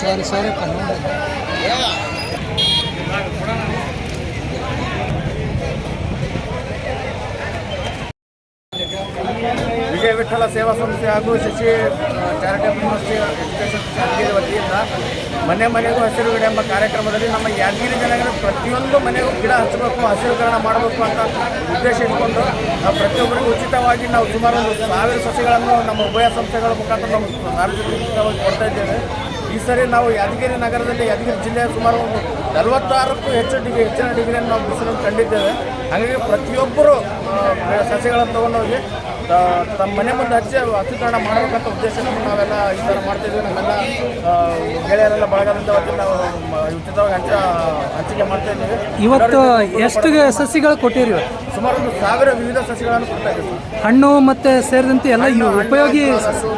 ಸರಿ ಸರಿ ವಿಜಯ ವಿಠಲ ಸೇವಾ ಸಂಸ್ಥೆ ಹಾಗೂ Shashi charitable university education Yadgiri ವತಿಯಿಂದ ಮನೆ ಮನೆಗೂ ಹಸಿರು ಗಿಡ ಎಂಬ ಕಾರ್ಯಕ್ರಮದಲ್ಲಿ ನಮ್ಮ ಯಾದಗಿರಿ ಜನಗಳು ಪ್ರತಿಯೊಂದು ಮನೆಗೂ ಗಿಡ ಹಚ್ಚಬೇಕು ಹಸಿರುಕರಣ ಮಾಡಬೇಕು ಅಂತ ಉದ್ದೇಶ ಇಟ್ಕೊಂಡು ನಾವು ಪ್ರತಿಯೊಬ್ಬರಿಗೂ ಉಚಿತವಾಗಿ ನಾವು ಸುಮಾರು ಒಂದು ಸಾವಿರ ಸಸಿಗಳನ್ನು ನಮ್ಮ ಉಭಯ ಸಂಸ್ಥೆಗಳ ಮುಖಾಂತರ ನಾವು ಸಾರ್ವಜನಿಕವಾಗಿ ಕೊಡ್ತಾ ಇದ್ದೇವೆ. ಈ ಸರಿ ನಾವು ಯಾದಗಿರಿ ನಗರದಲ್ಲಿ ಯಾದಗಿರಿ ಜಿಲ್ಲೆಯ ಸುಮಾರು ಒಂದು ನಲವತ್ತಾರಕ್ಕೂ ಹೆಚ್ಚು ಡಿಗ್ರಿ, ಹೆಚ್ಚಿನ ಡಿಗ್ರಿಯನ್ನು ನಾವು ಬಿಸಿಲನ್ನು ಕಂಡಿದ್ದೇವೆ. ಹಾಗಾಗಿ ಪ್ರತಿಯೊಬ್ಬರು ಸಸಿಗಳನ್ನು ತಗೊಂಡೋಗಿ ತಮ್ಮ ಮನೆ ಮುಂದೆ ಹಚ್ಚಿ ಹಸಿಕರಣ ಮಾಡಬೇಕಂತ ಉದ್ದೇಶದಿಂದ ನಾವೆಲ್ಲ ಈ ಥರ ಮಾಡ್ತಿದ್ವಿ ನಮ್ಮೆಲ್ಲ ಮಹಿಳೆಯರೆಲ್ಲ ಗೆಳೆಯರೆಲ್ಲ ಬಳಗದಿಂದ ನಾವು ಉಚಿತವಾಗಿ ಹಂಚ ಹಂಚಿಕೆ ಮಾಡ್ತಾ ಇದ್ದೀವಿ. ಇವತ್ತು ಎಷ್ಟು ಸಸಿಗಳು ಕೊಟ್ಟಿರಿ ಸುಮಾರು ಒಂದು ಸಾವಿರ ವಿವಿಧ ಸಸಿಗಳನ್ನು ಕೊಡ್ತಾ ಇದ್ದೀವಿ. ಹಣ್ಣು ಮತ್ತೆ ಸೇರಿದಂತೆ ಎಲ್ಲ ಇವು ಉಪಯೋಗಿ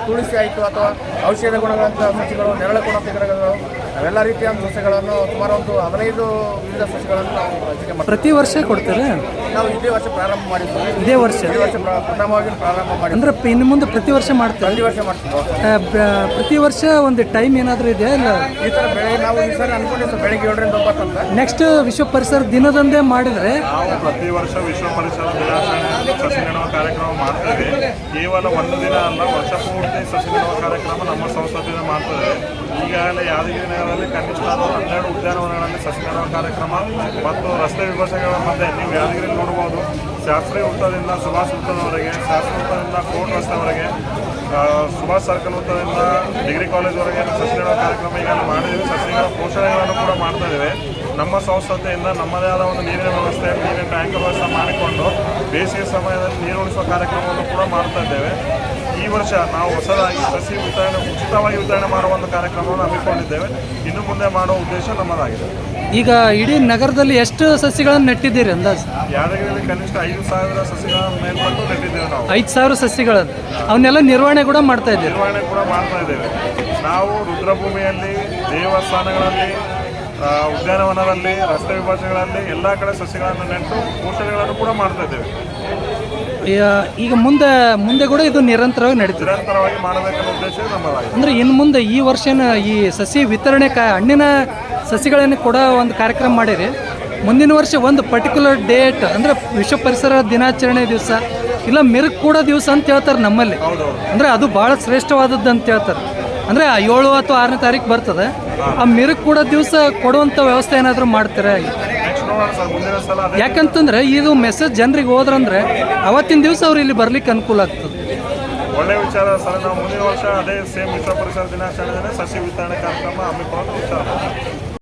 ತುಳಸಿ ಆಯಿತು ಅಥವಾ ಔಷಧ ಗುಣಗಳಂಥ ಸಸಿಗಳು ನೆರಳು ಗುಣ ಗಿಡಗಳು ಅವೆಲ್ಲ ರೀತಿಯ ಸಸಿಗಳನ್ನು ಸುಮಾರು ಒಂದು ಹದಿನೈದು ವಿವಿಧ ಸಸಿಗಳನ್ನು ನಾವು ಹಂಚಿಕೆ ಮಾಡ್ತೀವಿ ಪ್ರತಿ ವರ್ಷ ಕೊಡ್ತಾರೆ? ನಾವು ಇದೇ ವರ್ಷ ಪ್ರಾರಂಭ ಮಾಡಿದ್ದೀವಿ. ಇದೇ ವರ್ಷ? ಇದೇ ವರ್ಷ ಪ್ರ- ಪ್ರಥಮವಾಗಿ ಪ್ರಾರಂಭ ಮಾಡಿ ಅಂದ್ರೆ ಪ- ಇನ್ನು ಮುಂದೆ ಪ್ರತಿ ವರ್ಷ ಮಾಡ್ತಾರೆ? ಪ್ರತಿ ವರ್ಷ ಮಾಡ್ತೀವಿ. ಆ, ಬ- ಪ್ರತಿ ವರ್ಷ ಒಂದು ಟೈಮ್ ಏನಾದರೂ ಇದೆಯಾ ಇಲ್ಲ? ಈ ಥರ ಬೆಳಗ್ಗೆ ನಾವು ಈ ಸರಿ ಅನ್ಕೊಂಡಿದ್ದು ಬೆಳಗ್ಗೆ ಏಳರಿಂದ ಒಂಬತ್ತು ಅಂತ ನೆಕ್ಸ್ಟ್ ವಿಶ್ವ ಪರಿಸರ ದಿನದಂದೇ ಮಾಡಿದ್ರೆ ನಾವು ಪ್ರತಿ ವರ್ಷ ವಿಶ್ವ ಪರಿಸರ ದಿನಾಚರಣೆ ಸಸಿ ಕಾರ್ಯಕ್ರಮ ಮಾಡ್ತೇವೆ ಕೇವಲ ಒಂದು ದಿನ ಅಲ್ಲ, ವರ್ಷ ಪೂರ್ತಿ ಸಸಿ ಕಾರ್ಯಕ್ರಮ ನಮ್ಮ ಸಂಸ್ಥೆಯಿಂದ ಮಾಡ್ತೇವೆ ಈಗಾಗಲೇ ಯಾದಗಿರಿ ನಗರದಲ್ಲಿ ಕನಿಷ್ಠ ಹನ್ನೆರಡು ಉದ್ಯಾನವನಗಳಲ್ಲಿ ಸಸಿ ನೆಡುವ ಕಾರ್ಯಕ್ರಮ ಮತ್ತು ರಸ್ತೆ ವಿಮರ್ಶೆಗಳ ಮಧ್ಯೆ ನೀವು ಯಾದಗಿರಿ ನೋಡ್ಬೋದು ಶಾಸ್ತ್ರಿ ವೃತ್ತದಿಂದ ಸುಭಾಷ್ ವೃತ್ತದವರೆಗೆ ಶಾಸ್ತ್ರಿ ವೃತ್ತದಿಂದ ಕೋರ್ಟ್ ರಸ್ತೆವರೆಗೆ ಸುಭಾಷ್ ಸರ್ಕಲ್ ವೃತ್ತದಿಂದ ಡಿಗ್ರಿ ಕಾಲೇಜ್ವರೆಗೆ ಸಸಿ ನೆಡುವ ಕಾರ್ಯಕ್ರಮ ಈಗಾಗಲೇ ಮಾಡಿದ್ದೀವಿ. ಸಸಿಗಳ ಪೋಷಣೆಗಳನ್ನು ಕೂಡ ಮಾಡ್ತಾ ಇದ್ದೇವೆ. ನಮ್ಮ ಸಂಸ್ಥೆಯಿಂದ ನಮ್ಮದೇ ಆದ ಒಂದು ನೀರಿನ ವ್ಯವಸ್ಥೆ ನೀರಿನ ಟ್ಯಾಂಕ್ ವ್ಯವಸ್ಥೆ ಮಾಡಿಕೊಂಡು ಬೇಸಿಗೆ ಸಮಯದಲ್ಲಿ ನೀರು ಉಳಿಸುವ ಕಾರ್ಯಕ್ರಮವನ್ನು ಕೂಡ ಮಾಡ್ತಾ ಇದ್ದೇವೆ. ಈ ವರ್ಷ ನಾವು ಹೊಸದಾಗಿ ಸಸಿ ವಿತರಣೆ ಉಚಿತವಾಗಿ ವಿತರಣೆ ಮಾಡುವ ಒಂದು ಕಾರ್ಯಕ್ರಮವನ್ನು ಹಮ್ಮಿಕೊಂಡಿದ್ದೇವೆ. ಇನ್ನು ಮುಂದೆ ಮಾಡುವ ಉದ್ದೇಶ ನಮ್ಮದಾಗಿದೆ. ಈಗ ಇಡೀ ನಗರದಲ್ಲಿ ಎಷ್ಟು ಸಸಿಗಳನ್ನು ನೆಟ್ಟಿದ್ದೀರಿ ಅಂದಾಜು? ಯಾದಗಿರಿಯಲ್ಲಿ ಕನಿಷ್ಠ ಐದು ಸಾವಿರ ಸಸಿಗಳ ಮೇಲ್ಪಟ್ಟು ನೆಟ್ಟಿದ್ದೇವೆ ನಾವು. ಐದು ಸಾವಿರ ಸಸಿಗಳನ್ನು. ಅವನ್ನೆಲ್ಲ ನಿರ್ವಹಣೆ ಕೂಡ ಮಾಡ್ತಾ ಇದ್ದೀವಿ ನಿರ್ವಹಣೆ ಕೂಡ ಮಾಡ್ತಾ ಇದ್ದೇವೆ. ನಾವು ರುದ್ರಭೂಮಿಯಲ್ಲಿ ದೇವಸ್ಥಾನಗಳಲ್ಲಿ ಉದ್ಯಾನವನದಲ್ಲಿ ರಸ್ತೆ ವಿಭಜನೆಗಳಲ್ಲಿ ಎಲ್ಲ ಕಡೆ ಸಸಿಗಳನ್ನು ನೆಟ್ಟು ಪೋಷಣೆಗಳನ್ನು ಕೂಡ ಮಾಡ್ತಾ ಇದ್ದೇವೆ. ಈಗ- ಈಗ ಮುಂದೆ ಮುಂದೆ ಕೂಡ ಇದು ನಿರಂತರವಾಗಿ ನಡೀತದೆ. ನಿರಂತರವಾಗಿ ಮಾಡಬೇಕನ್ನೋ ಉದ್ದೇಶ ನಮ್ಮದಾಗಿದೆ. ಅಂದ್ರೆ ಇನ್ನು ಮುಂದೆ ಈ ವರ್ಷನ ಈ ಸಸಿ ವಿತರಣೆ ಕಾ ಹಣ್ಣಿನ ಸಸಿಗಳನ್ನು ಕೂಡ ಒಂದು ಕಾರ್ಯಕ್ರಮ ಮಾಡಿರಿ. ಮುಂದಿನ ವರ್ಷ ಒಂದು ಪರ್ಟಿಕ್ಯುಲರ್ ಡೇಟ್ ಅಂದ್ರೆ ವಿಶ್ವ ಪರಿಸರ ದಿನಾಚರಣೆ ದಿವಸ ಇಲ್ಲ ಮೆರುಕು ಕೂಡ ದಿವಸ ಅಂತ ಹೇಳ್ತಾರೆ ನಮ್ಮಲ್ಲಿ. ಅಂದ್ರೆ ಅದು ಭಾಳ ಶ್ರೇಷ್ಠವಾದದ್ದು ಅಂತ ಹೇಳ್ತಾರೆ. ಅಂದ್ರೆ ಏಳು ಅಥವಾ ಆರನೇ ತಾರೀಕು ಬರ್ತದೆ. ಆ ಮಿರುಕ್ ಕೂಡ ದಿವಸ ಕೊಡುವಂಥ ವ್ಯವಸ್ಥೆ ಏನಾದರೂ ಮಾಡ್ತಾರೆ? ಯಾಕಂತಂದ್ರೆ ಇದು ಮೆಸೇಜ್ ಜನರಿಗೆ ಹೋದ್ರಂದ್ರೆ ಅವತ್ತಿನ ದಿವಸ ಅವ್ರು ಇಲ್ಲಿ ಬರ್ಲಿಕ್ಕೆ ಅನುಕೂಲ ಆಗ್ತದೆ. ಒಳ್ಳೆ ವಿಚಾರ ಸರ್, ನಾವು ಮುಂದಿನ ವರ್ಷ ಅದೇ ಸೇಮ್ ವಿಶ್ವ ಪರಿಸರ ದಿನಾಚರಣೆ ಸಸಿ ವಿತರಣೆ ಕಾರ್ಯಕ್ರಮ ಹಮ್ಮಿಕೊಳ್ಳೋದು